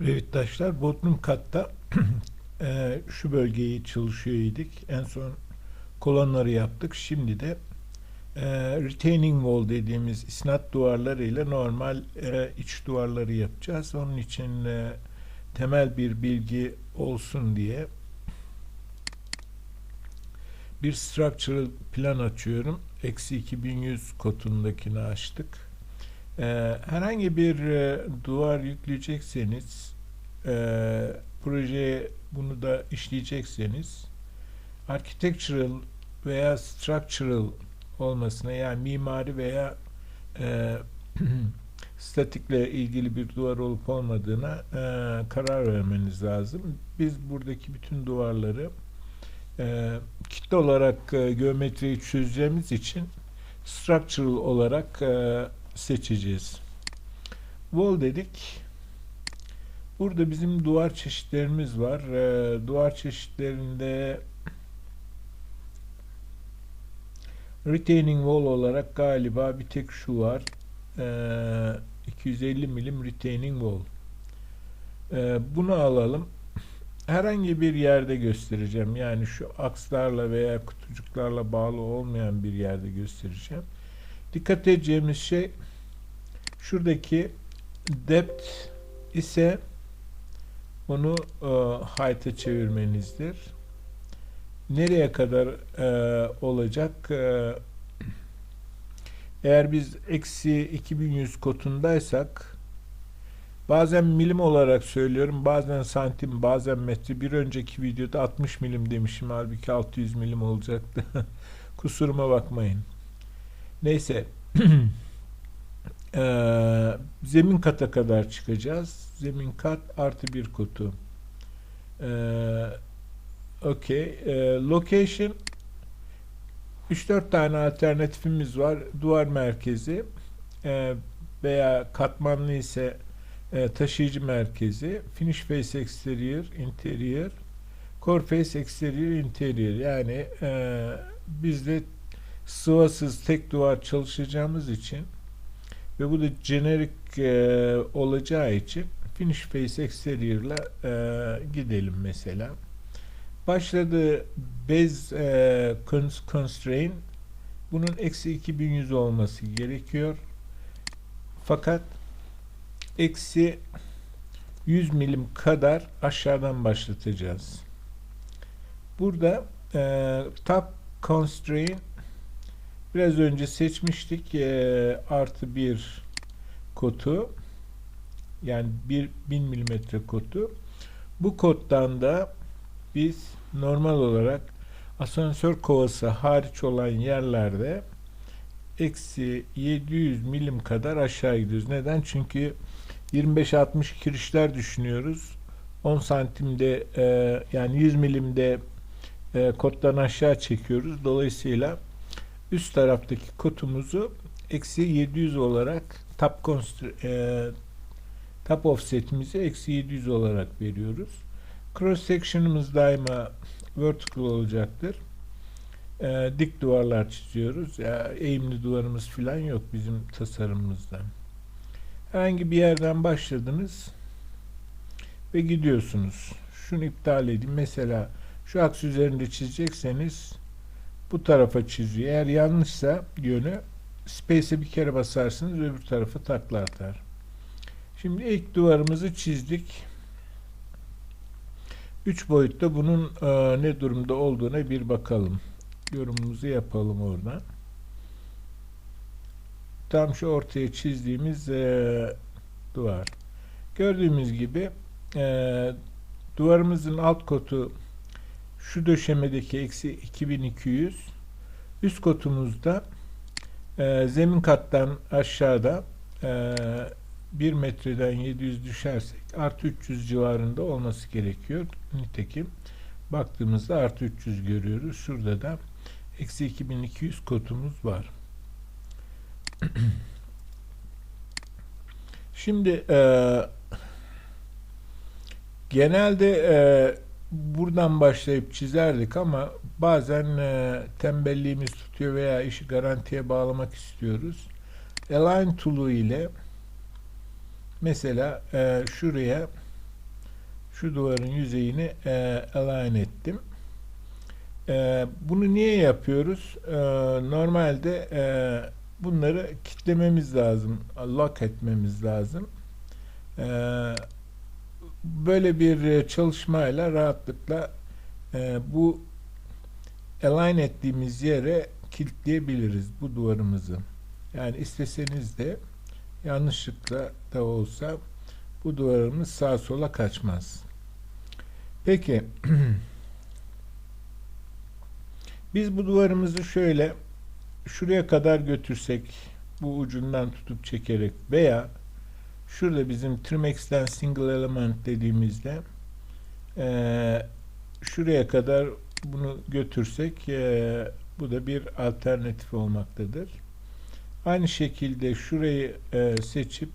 Revittaşlar Bodrum katta eee, şu bölgeyi çalışıyor idik. En son kolonları yaptık. Şimdi de eee, retaining wall dediğimiz isnat duvarlarıyla normal eee, iç duvarları yapacağız. Onun için eee, temel bir bilgi olsun diye bir structural plan açıyorum. Eksi 2100 kodundakini açtık. Eee, herhangi bir eee, duvar yükleyecekseniz eee, projeye bunu da işleyecekseniz architectural veya structural olmasına yani mimari veya eee statikle ilgili bir duvar olup olmadığına eee, karar vermeniz lazım. Biz buradaki bütün duvarları eee kitle olarak eee, geometriyi çözeceğimiz için structural olarak eee, seçeceğiz. Wall dedik. Burada bizim duvar çeşitlerimiz var. Eee, duvar çeşitlerinde retaining wall olarak galiba bir tek şu var. Eee, 250 milim retaining wall. Eee, bunu alalım. Herhangi bir yerde göstereceğim. Yani şu akslarla veya kutucuklarla bağlı olmayan bir yerde göstereceğim. Dikkat edeceğimiz şey şuradaki depth ise onu e, height'a çevirmenizdir. Nereye kadar e, olacak? E, eğer biz eksi 2100 kotundaysak bazen milim olarak söylüyorum, bazen santim, bazen metre. Bir önceki videoda 60 milim demişim, halbuki 600 milim olacaktı. Kusuruma bakmayın. Neyse. Eee, zemin kata kadar çıkacağız. Zemin kat artı bir kutu. Eee Okey. Eee, location 3-4 tane alternatifimiz var. Duvar merkezi eee, veya katmanlı ise eee, taşıyıcı merkezi. Finish face exterior, interior. Core face exterior, interior. Yani eee bizde sıvasız tek duvar çalışacağımız için ve bu da generic eee, olacağı için finish face exterior'la eee, gidelim mesela. Başladı bez cons- constraint bunun eksi 2100 olması gerekiyor. Fakat eksi 100 milim kadar aşağıdan başlatacağız. Burada eee top constraint biraz önce seçmiştik eee, artı bir kotu yani bir 1000 milimetre kotu. Bu koddan da biz normal olarak asansör kovası hariç olan yerlerde eksi 700 milim kadar aşağı gidiyoruz. Neden? Çünkü 25-60 kirişler düşünüyoruz. 10 santimde e, yani 100 milimde e, kottan aşağı çekiyoruz. Dolayısıyla üst taraftaki kotumuzu eksi 700 olarak constr- e, top offsetimizi eksi 700 olarak veriyoruz. Cross section'ımız daima vertical olacaktır. Ee, dik duvarlar çiziyoruz. Ya, eğimli duvarımız falan yok bizim tasarımımızda. Herhangi bir yerden başladınız ve gidiyorsunuz. Şunu iptal edin. Mesela şu aks üzerinde çizecekseniz bu tarafa çiziyor. Eğer yanlışsa yönü space'e bir kere basarsınız öbür tarafı takla atar. Şimdi ilk duvarımızı çizdik. Üç boyutta bunun e, ne durumda olduğuna bir bakalım. Yorumumuzu yapalım oradan. Tam şu ortaya çizdiğimiz e, duvar. Gördüğümüz gibi e, duvarımızın alt kotu şu döşemedeki eksi 2200 üst kotumuzda e, zemin kattan aşağıda e, 1 metreden 700 düşersek artı 300 civarında olması gerekiyor. Nitekim baktığımızda artı 300 görüyoruz. Şurada da eksi 2200 kotumuz var. Şimdi e, genelde e, buradan başlayıp çizerdik ama bazen e, tembelliğimiz tutuyor veya işi garantiye bağlamak istiyoruz. Align tool'u ile mesela e, şuraya şu duvarın yüzeyini e, align ettim. E, bunu niye yapıyoruz? E, normalde e, bunları kitlememiz lazım, lock etmemiz lazım. E, böyle bir e, çalışmayla rahatlıkla e, bu align ettiğimiz yere kilitleyebiliriz bu duvarımızı. Yani isteseniz de yanlışlıkla da olsa bu duvarımız sağa sola kaçmaz. Peki biz bu duvarımızı şöyle şuraya kadar götürsek bu ucundan tutup çekerek veya şurada bizim Trimex'ten single element dediğimizde e, şuraya kadar bunu götürsek e, bu da bir alternatif olmaktadır. Aynı şekilde şurayı e, seçip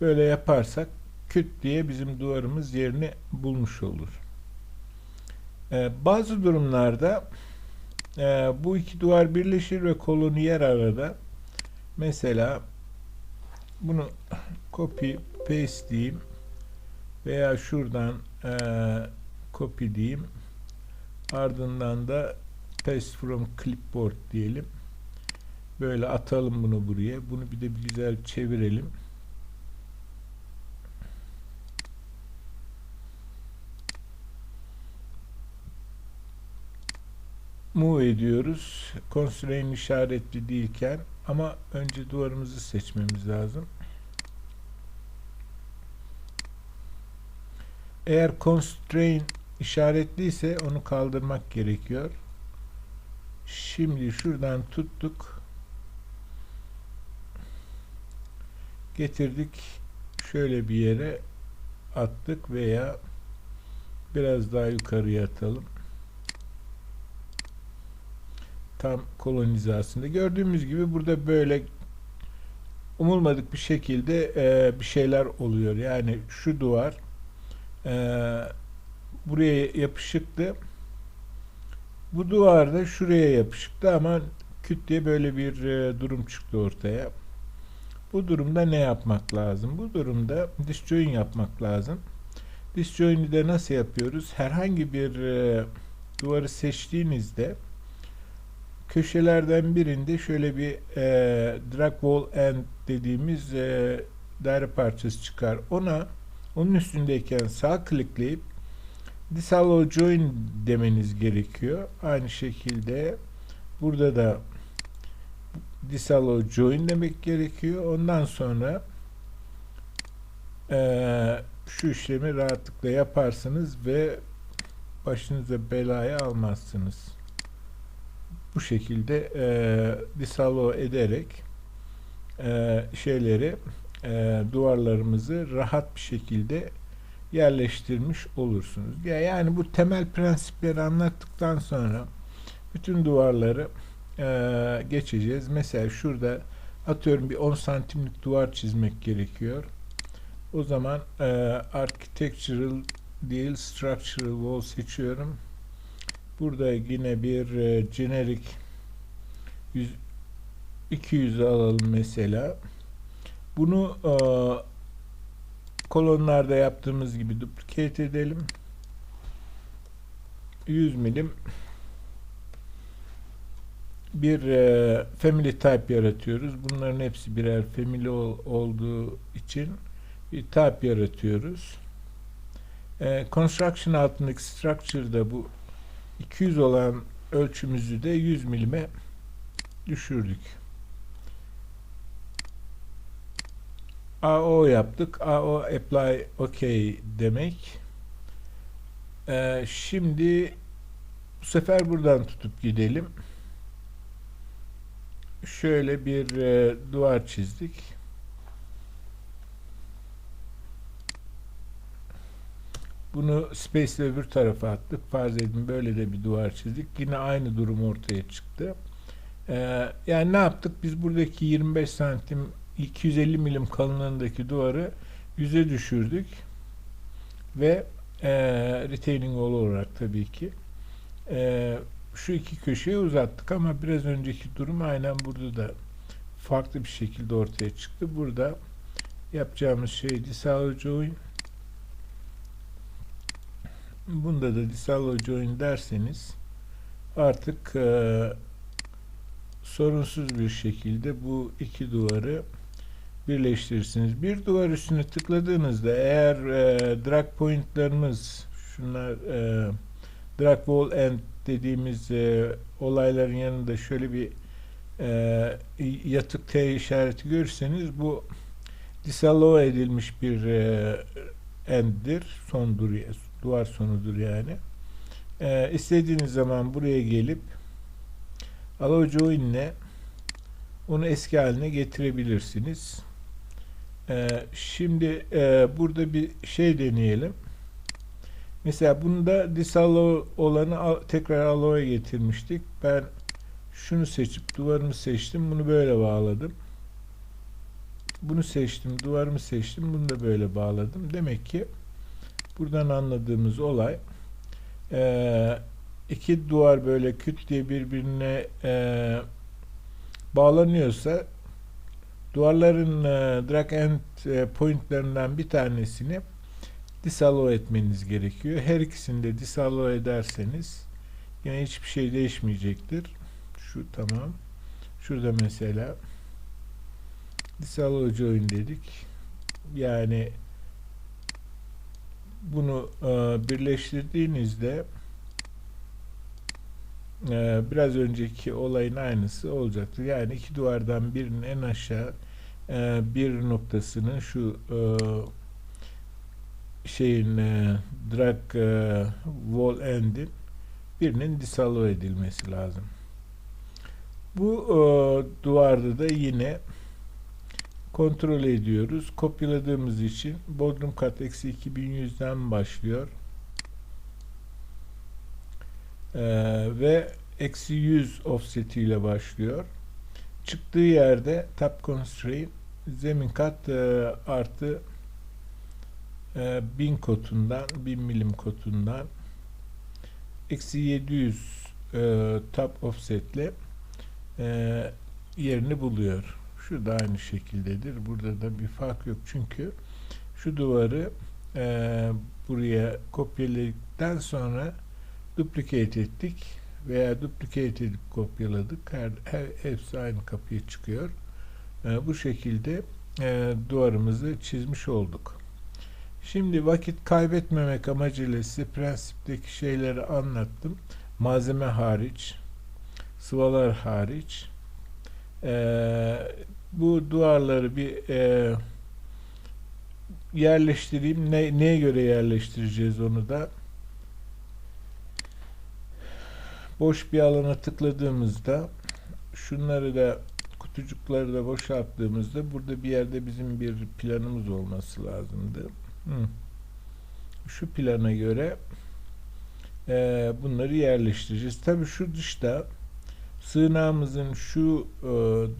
böyle yaparsak küt diye bizim duvarımız yerini bulmuş olur. E, bazı durumlarda e, bu iki duvar birleşir ve kolonu yer arada. Mesela bunu copy paste diyeyim veya şuradan e, copy diyeyim. Ardından da paste from clipboard diyelim. Böyle atalım bunu buraya. Bunu bir de bir güzel çevirelim move ediyoruz constraint işaretli değilken ama önce duvarımızı seçmemiz lazım eğer constraint işaretliyse onu kaldırmak gerekiyor. Şimdi şuradan tuttuk. Getirdik. Şöyle bir yere attık veya biraz daha yukarıya atalım. Tam kolonizasında. Gördüğümüz gibi burada böyle umulmadık bir şekilde e, bir şeyler oluyor. Yani şu duvar e, buraya yapışıktı. Bu duvar da şuraya yapışıktı ama küt diye böyle bir e, durum çıktı ortaya. Bu durumda ne yapmak lazım? Bu durumda disjoin yapmak lazım. Disjoin'i de nasıl yapıyoruz? Herhangi bir e, duvarı seçtiğinizde köşelerden birinde şöyle bir e, drag wall end dediğimiz e, daire parçası çıkar. Ona onun üstündeyken sağ klikleyip disallow join demeniz gerekiyor. Aynı şekilde burada da disallow join demek gerekiyor. Ondan sonra e, şu işlemi rahatlıkla yaparsınız ve başınıza belaya almazsınız. Bu şekilde e, disallow ederek e, şeyleri e, duvarlarımızı rahat bir şekilde yerleştirmiş olursunuz. Yani bu temel prensipleri anlattıktan sonra bütün duvarları e, geçeceğiz. Mesela şurada atıyorum bir 10 santimlik duvar çizmek gerekiyor. O zaman e, architectural değil structural wall seçiyorum. Burada yine bir e, generic 100, 200 alalım mesela. Bunu e, kolonlarda yaptığımız gibi duplicate edelim. 100 milim bir e, family type yaratıyoruz. Bunların hepsi birer family ol, olduğu için bir type yaratıyoruz. E, construction altındaki structure'da bu 200 olan ölçümüzü de 100 milime düşürdük. AO yaptık. AO apply OK demek. Ee, şimdi bu sefer buradan tutup gidelim. Şöyle bir e, duvar çizdik. Bunu space öbür tarafa attık. Farz edin böyle de bir duvar çizdik. Yine aynı durum ortaya çıktı. Ee, yani ne yaptık? Biz buradaki 25 santim 250 milim kalınlığındaki duvarı yüze düşürdük ve e, retaining wall olarak tabii ki e, şu iki köşeye uzattık ama biraz önceki durum aynen burada da farklı bir şekilde ortaya çıktı. Burada yapacağımız şey disallow join bunda da disallow join derseniz artık e, sorunsuz bir şekilde bu iki duvarı birleştirirsiniz. Bir duvar üstüne tıkladığınızda eğer e, drag pointlarımız şunlar e, drag wall end dediğimiz e, olayların yanında şöyle bir e, yatık T işareti görürseniz bu disallow edilmiş bir e, end'dir. Son duvar sonudur yani. E, istediğiniz zaman buraya gelip allow join ile onu eski haline getirebilirsiniz. E, şimdi e, burada bir şey deneyelim. Mesela bunda disallow olanı tekrar allow'a getirmiştik. Ben şunu seçip duvarımı seçtim. Bunu böyle bağladım. Bunu seçtim. Duvarımı seçtim. Bunu da böyle bağladım. Demek ki buradan anladığımız olay e, iki duvar böyle küt diye birbirine e, bağlanıyorsa duvarların e, drag and e, pointlerinden bir tanesini disallow etmeniz gerekiyor. Her ikisini de disallow ederseniz yine hiçbir şey değişmeyecektir. Şu tamam. Şurada mesela disallow join dedik. Yani bunu e, birleştirdiğinizde e, biraz önceki olayın aynısı olacaktır. Yani iki duvardan birinin en aşağı e, bir noktasının şu e, şeyin e, drag e, wall end'in birinin disallow edilmesi lazım. Bu e, duvarda da yine kontrol ediyoruz. Kopyaladığımız için Bodrum kat eksi 2100'den başlıyor. Ee, ve eksi 100 offset ile başlıyor. Çıktığı yerde tap constraint zemin kat e, artı e, 1000 kotundan 1000 milim kotundan eksi 700 e, tap offset ile e, yerini buluyor. Şu da aynı şekildedir. Burada da bir fark yok. Çünkü şu duvarı e, buraya kopyaladıktan sonra duplicate ettik veya duplicate edip kopyaladık. Her, her hepsi aynı kapıya çıkıyor. E, bu şekilde e, duvarımızı çizmiş olduk. Şimdi vakit kaybetmemek amacıyla size prensipteki şeyleri anlattım. Malzeme hariç, sıvalar hariç. Ee, bu duvarları bir e, yerleştireyim. Ne, neye göre yerleştireceğiz onu da? Boş bir alana tıkladığımızda şunları da kutucukları da boşalttığımızda burada bir yerde bizim bir planımız olması lazımdı. Hı. Şu plana göre e, bunları yerleştireceğiz. Tabii şu dışta sığınağımızın şu e,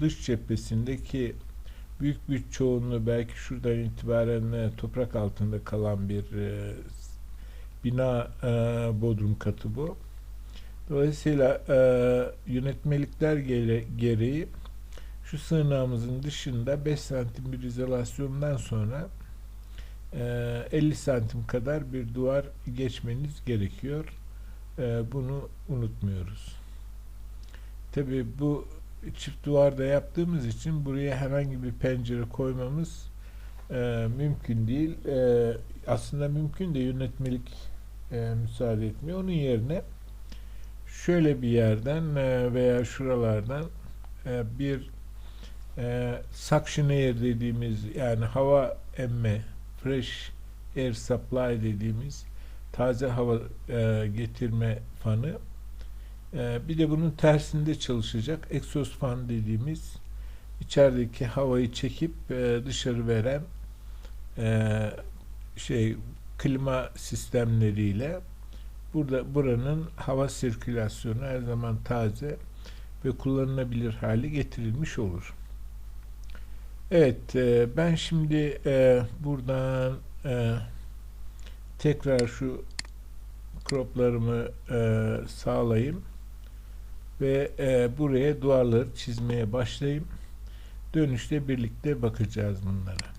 dış cephesindeki büyük bir çoğunluğu belki şuradan itibaren e, toprak altında kalan bir e, bina e, bodrum katı bu. Dolayısıyla e, yönetmelikler gere gereği şu sığınağımızın dışında 5 santim bir izolasyondan sonra e, 50 santim kadar bir duvar geçmeniz gerekiyor. E, bunu unutmuyoruz. Tabi bu çift duvarda yaptığımız için buraya herhangi bir pencere koymamız e, mümkün değil. E, aslında mümkün de yönetmelik e, müsaade etmiyor. Onun yerine şöyle bir yerden e, veya şuralardan e, bir e, suction air dediğimiz yani hava emme fresh air supply dediğimiz taze hava e, getirme fanı ee, bir de bunun tersinde çalışacak exhaust fan dediğimiz içerideki havayı çekip e, dışarı veren e, şey klima sistemleriyle burada buranın hava sirkülasyonu her zaman taze ve kullanılabilir hale getirilmiş olur. Evet, e, ben şimdi buradan tekrar şu croplarımı sağlayayım ve e, buraya duvarları çizmeye başlayayım. Dönüşte birlikte bakacağız bunlara.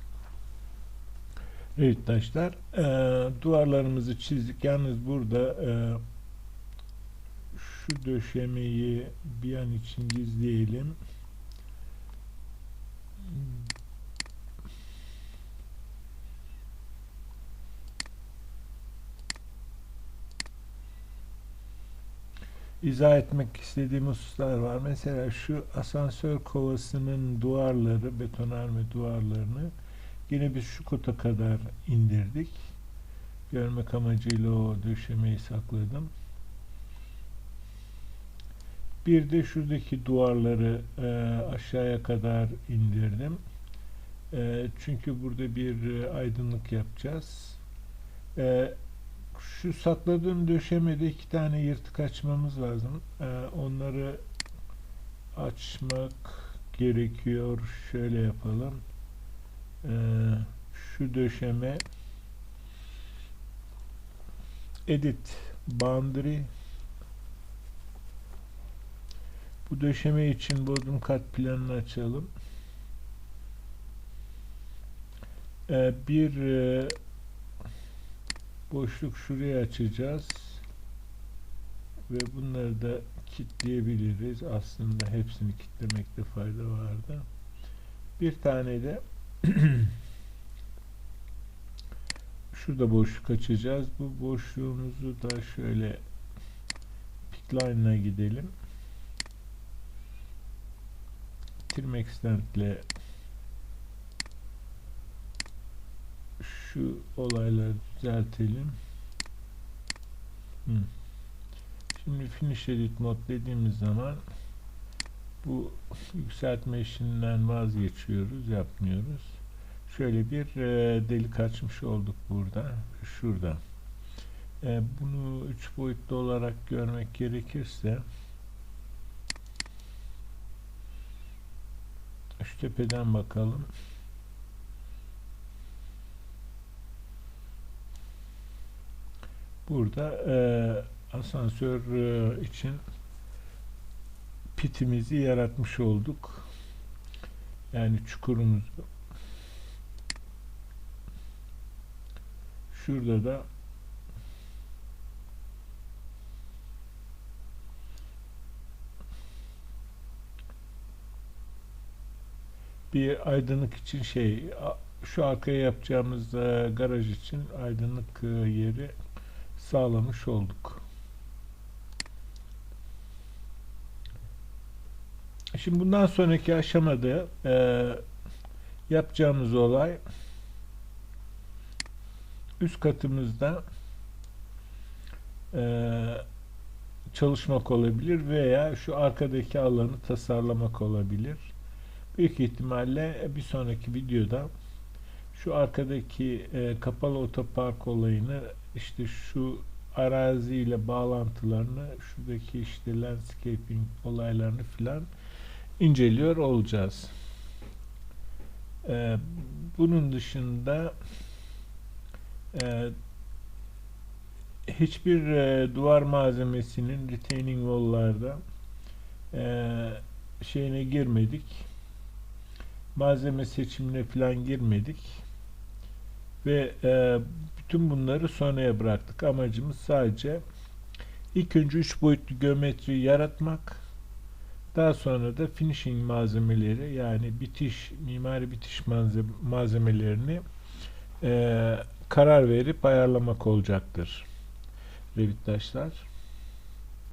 Evet taşlar. Eee, duvarlarımızı çizdik. Yalnız burada eee, şu döşemeyi bir an için gizleyelim. İzah etmek istediğim hususlar var. Mesela şu asansör kovasının duvarları, betonarme duvarlarını yine biz şu kota kadar indirdik. Görmek amacıyla o döşemeyi sakladım. Bir de şuradaki duvarları e, aşağıya kadar indirdim. E, çünkü burada bir e, aydınlık yapacağız. E, şu sakladığım döşemede iki tane yırtık açmamız lazım. Ee, onları açmak gerekiyor. Şöyle yapalım. Ee, şu döşeme edit boundary bu döşeme için bodrum kat planını açalım. Ee, bir e, boşluk şuraya açacağız ve bunları da kilitleyebiliriz. Aslında hepsini kilitlemekte fayda vardı. Bir tane de şurada boşluk açacağız. Bu boşluğumuzu da şöyle pickline'a gidelim. Trim extend ile şu olayları düzeltelim. Hı. Şimdi finish edit mod dediğimiz zaman bu yükseltme işinden vazgeçiyoruz, yapmıyoruz. Şöyle bir e, delik açmış olduk burada, şurada. E, bunu üç boyutlu olarak görmek gerekirse şu tepeden bakalım. Burada e, asansör e, için pitimizi yaratmış olduk. Yani çukurumuzu. Şurada da bir aydınlık için şey şu arkaya yapacağımız e, garaj için aydınlık e, yeri sağlamış olduk. Şimdi bundan sonraki aşamada e, yapacağımız olay üst katımızda e, çalışmak olabilir veya şu arkadaki alanı tasarlamak olabilir. Büyük ihtimalle bir sonraki videoda şu arkadaki e, kapalı otopark olayını işte şu araziyle bağlantılarını şuradaki işte landscaping olaylarını filan inceliyor olacağız. Ee, bunun dışında e, hiçbir e, duvar malzemesinin retaining wall'larda e, şeyine girmedik. Malzeme seçimine filan girmedik. Ve e, bütün bunları sonraya bıraktık. Amacımız sadece ilk önce 3 boyutlu geometri yaratmak. Daha sonra da finishing malzemeleri yani bitiş, mimari bitiş malzemelerini e, karar verip ayarlamak olacaktır. Revittaşlar.